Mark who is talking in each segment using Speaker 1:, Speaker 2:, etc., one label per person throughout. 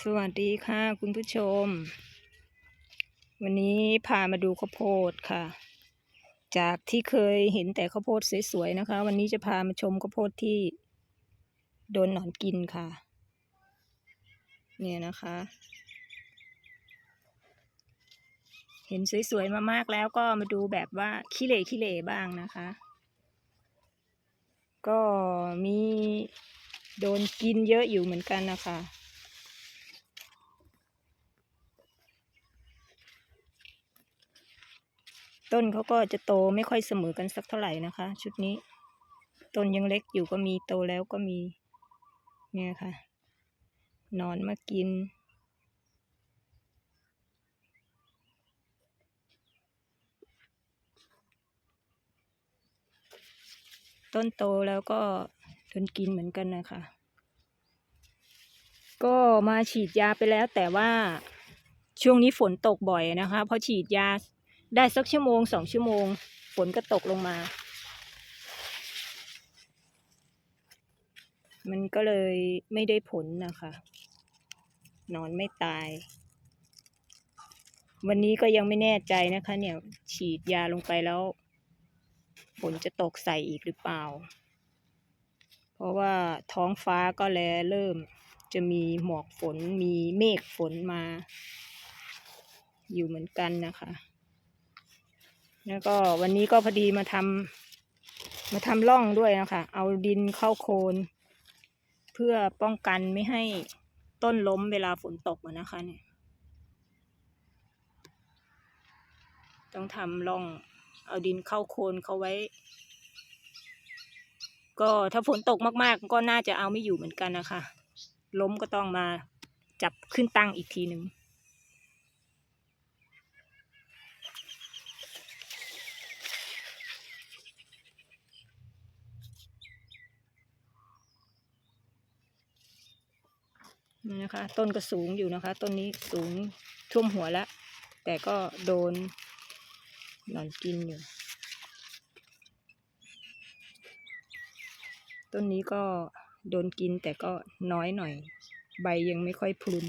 Speaker 1: สวัสดีค่ะคุณผู้ชม วันนี้พามาดูข้าวโพดค่ะ จากที่เคยเห็นแต่ข้าวโพดสวยๆนะคะ วันนี้จะพามาชมข้าวโพดที่ โดนหนอนกินค่ะ เนี่ยนะคะ เห็นสวยๆมามากแล้วก็มาดูแบบว่าขี้เหร่ขี้เหร่บ้างนะคะ ก็มีโดนกินเยอะอยู่เหมือนกันนะคะ ต้นเขาก็จะโตไม่ค่อยเสมอกันสักเท่าไหร่นะคะ ชุดนี้ ต้นยังเล็กอยู่ก็มีโตแล้วก็มี เนี่ยค่ะนอนมากิน ต้นโตแล้วก็โดนกินเหมือนกันนะคะ ก็มาฉีดยาไปแล้วแต่ว่าช่วงนี้ฝนตกบ่อยนะคะพอฉีดยา ได้สักชั่วโมงสองชั่วโมง ฝนก็ตกลงมา มันก็เลยไม่ได้ผลนะคะนอนไม่ตาย วันนี้ก็ยังไม่แน่ใจนะคะ เนี่ยฉีดยาลงไปแล้วฝนจะตกใส่อีกหรือเปล่า เพราะว่าท้องฟ้าก็แลเริ่มจะมีหมอกฝนมีเมฆฝนมา อยู่เหมือนกันนะคะ แล้วก็วันนี้ก็พอดีมาทำมาทำร่องด้วยนะคะเอาดินเข้าโคน เพื่อป้องกันไม่ให้ต้นล้มเวลาฝนตกนะคะเนี่ยต้องทำร่องเอาดินเข้าโคนเขาไว้ ก็ถ้าฝนตกมากๆ ก็น่าจะเอาไม่อยู่เหมือนกันนะคะ ล้มก็ต้องมาจับขึ้นตั้งอีกทีหนึ่ง นี่นะคะ ต้นก็สูงอยู่นะคะ ต้นนี้สูงท่วมหัวแล้วแต่ก็โดนหนอนกินอยู่ ต้นนี้ก็โดนกินแต่ก็น้อยหน่อย ใบยังไม่ค่อยพลุน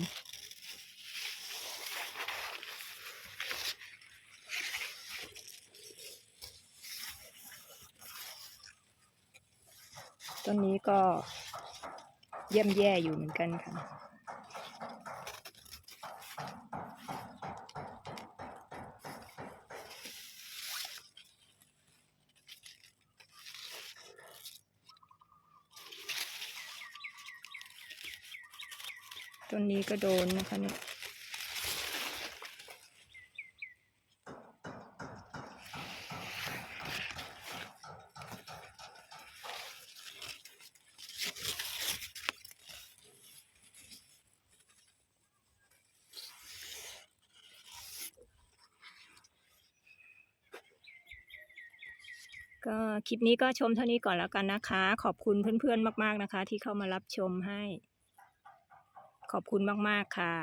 Speaker 1: ต้นนี้ก็ ยี่ยมแย่อยู่เหมือนกันค่ะ ต้นนี้ก็โดนนะคะเนี่ย ก็คลิปนี้ก็ชมเท่านี้ก่อนแล้วกันนะคะ ขอบคุณเพื่อนๆมาก ๆนะคะ ที่เข้ามารับชมให้ ขอบคุณมากๆค่ะ